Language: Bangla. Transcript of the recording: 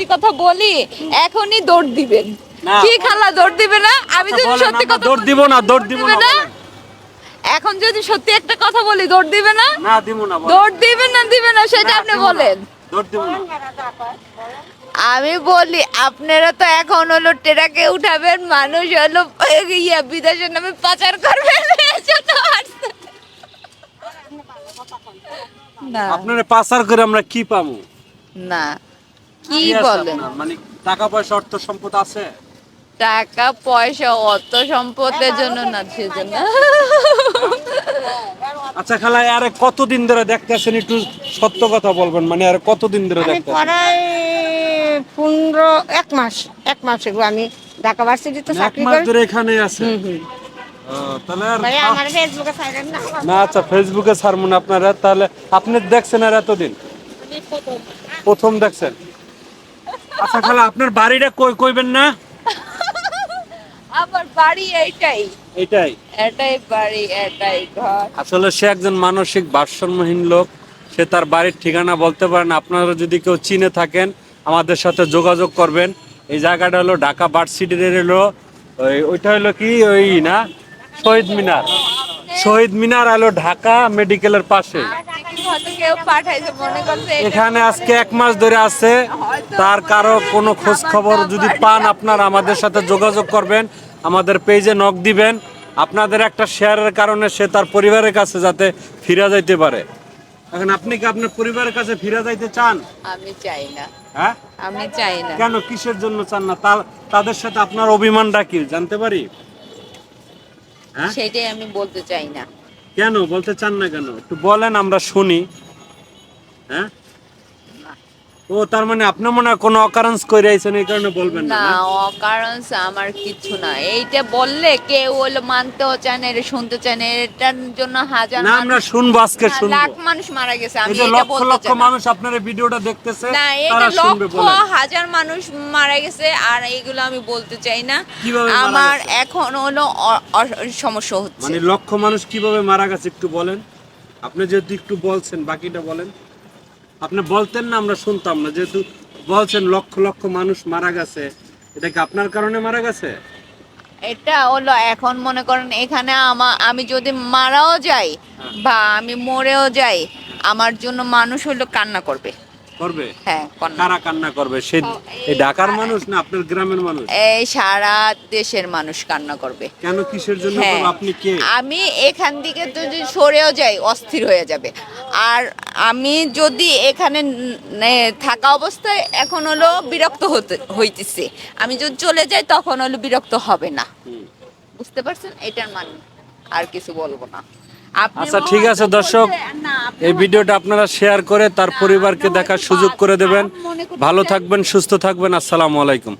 সত্যি কথা বলি এখনই দৌড় দিবেন। কি খালা দৌড় দিবে না? আমি যদি সত্যি কথা দৌড় বলি, দিব না দৌড় দিব না এখন যদি সত্যি একটা কথা বলি দৌড় দিবে না? না দিব না দৌড় দিবে না দিবে না সেটা আপনি বলেন। দৌড় দিব না। আমি বলি আপনারা তো এখন হলো টেরাকে উঠাবেন মানুষ হলো ইয়া বিদেশের নামে পাচার করবেন না। আপনারা পাচার করে আমরা কি পাবো? না। কি বলেন? মানে টাকা পয়সা অর্থ সম্পদ আছে? টাকা পয়সা অত সম্পদের জন্য না সেজন্য। আচ্ছা খালা আরে কতদিন ধরে দেখতেছেন একটু সত্য কথা বলবেন মানে আর কতদিন ধরে আমি দেখতেছেন পড়াই পনেরো এক মাস এক মাস এগুলো আমি ঢাকা ভার্সিটিতে চাকরি মাস করি। ধরে এখানে আছে? ফেসবুকে না না আচ্ছা ফেসবুকে ছাড়মুন আপনারা তাহলে আপনি দেখছেন আর এতদিন? প্রথম দেখছেন? আচ্ছা খালা আপনার বাড়িটা কই কইবেন না? আমার বাড়ি এইটাই এটাই? এটাই বাড়ি এটাই ঘর। আসলে সে একজন মানসিক ভারসাম্যহীন লোক। সে তার বাড়ির ঠিকানা বলতে পারেন আপনারা যদি কেউ চিনে থাকেন আমাদের সাথে যোগাযোগ করবেন। এই জায়গাটা হলো ঢাকা ভার্সিটির হলো ওই ওইটা হলো কি? ওই না? শহীদ মিনার। শহীদ মিনার হলো ঢাকা মেডিকেলের পাশে। হয়তো কেউ পাঠাইছে মনে করছে এখানে আজকে এক মাস ধরে আছে। তার কারও কোনো খোঁজ খবর যদি পান আপনারা আমাদের সাথে যোগাযোগ করবেন আমাদের পেজে নক দিবেন। আপনাদের একটা শেয়ারের কারণে সে তার পরিবারের কাছে যাতে ফিরে যাইতে পারে। এখন আপনি কি আপনার পরিবারের কাছে ফিরে যাইতে চান? আমি চাই না। হ্যাঁ? আমি চাই না। কেন? কিসের জন্য চান না? তাদের সাথে আপনার অভিমানটা কি? জানতে পারি? হ্যাঁ? সেটাই আমি বলতে চাই না। কেন? বলতে চান না কেন? একটু বলেন আমরা শুনি। হ্যাঁ? ও তার মানে আপনি মনে কোনো অকারেন্স করে আইছেন এই কারণে বলবেন না না? অকারণ আমার কিছু না। এইটা বললে কেউ হলো মানতেও চায় না এটা শুনতে চায় না এটার জন্য হাজার না আমরা শুনব আজকে শুনব। লাখ মানুষ মারা গেছে আমি এটা লক্ষ বলতে লক্ষ। মানুষ আপনার ভিডিওটা দেখতেছে না এটা লক্ষ হাজার মানুষ মারা গেছে আর এইগুলো আমি বলতে চাই না। আমার এখন হলো সমস্যা হচ্ছে। মানে লক্ষ মানুষ কীভাবে মারা গেছে একটু বলেন। আপনি যদি একটু বলছেন বাকিটা বলেন। আপনি বলতেন না আমরা শুনতাম না। যেহেতু বলছেন লক্ষ লক্ষ মানুষ মারা গেছে এটা কি আপনার কারণে মারা গেছে? এটা হলো এখন মনে করেন এখানে আমা আমি যদি মারাও যাই বা আমি মরেও যাই আমার জন্য মানুষ হলো কান্না করবে। করবে? হ্যাঁ কান্না কারা কান্না করবে? সে এই ঢাকার মানুষ না আপনার গ্রামের মানুষ? এই সারা দেশের মানুষ কান্না করবে। কেন কিসের জন্য হ্যাঁ। আপনি কে? আমি এখান থেকে যদি সরেও যাই অস্থির হয়ে যাবে। আর আমি যদি এখানে থাকা অবস্থায় এখন হলো বিরক্ত হতে হইতেছে। আমি যদি চলে যাই তখন হলো বিরক্ত হবে না। বুঝতে পারছেন? এটার মানে আর কিছু বলব না। আচ্ছা ঠিক আছে দর্শক এই ভিডিওটা আপনারা শেয়ার করে তার পরিবারকে দেখার সুযোগ করে দেবেন। ভালো থাকবেন সুস্থ থাকবেন আসসালামু আলাইকুম।